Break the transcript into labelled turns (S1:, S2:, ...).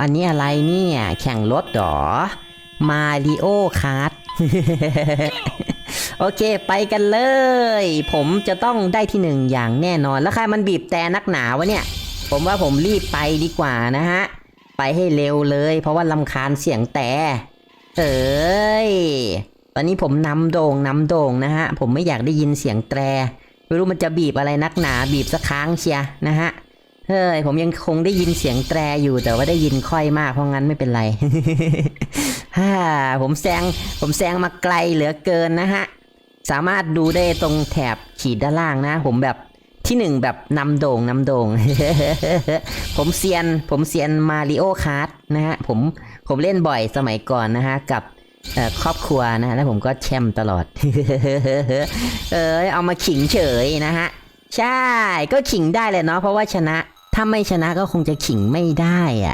S1: อันนี้อะไรเนี่ย แข่งรถเหรอ มาริโอคาร์ดโอเคไปกันเลย ผมจะต้องได้ที่หนึ่งอย่างแน่นอน แล้วใครมันบีบแต่นักหนาวะเนี่ย ผมว่าผมรีบไปดีกว่านะฮะ ไปให้เร็วเลย เพราะว่าลำคาญเสียงแต่เอ้ย ตอนนี้ผมนำโด่งนำโด่งนะฮะ ผมไม่อยากได้ยินเสียงแตร ไม่รู้มันจะบีบอะไรนักหนาบีบสักครั้งเชียนะฮะ เฮ้ยผมยังคงได้ยินเสียงแตรอยู่แต่ว่าได้ยินค่อยมากเพราะงั้นไม่เป็นไรฮ่าผมแซงผมแซงมาไกลเหลือเกินนะฮะ สามารถดูได้ตรงแถบขีดด้านล่างนะ ผมแบบที่หนึ่งแบบนำโด่งนำโด่ง ผมเซียน ผมเซียนมาริโอคาร์ดนะฮะ ผม ผมเล่นบ่อยสมัยก่อนนะฮะ กับครอบครัวนะฮะแล้วผมก็แชมป์ตลอด เออเอามาขิงเฉยนะฮะ ใช่ ก็ขิงได้เลยเนาะเพราะว่าชนะ ถ้าไม่ชนะก็คงจะขิงไม่ได้อะ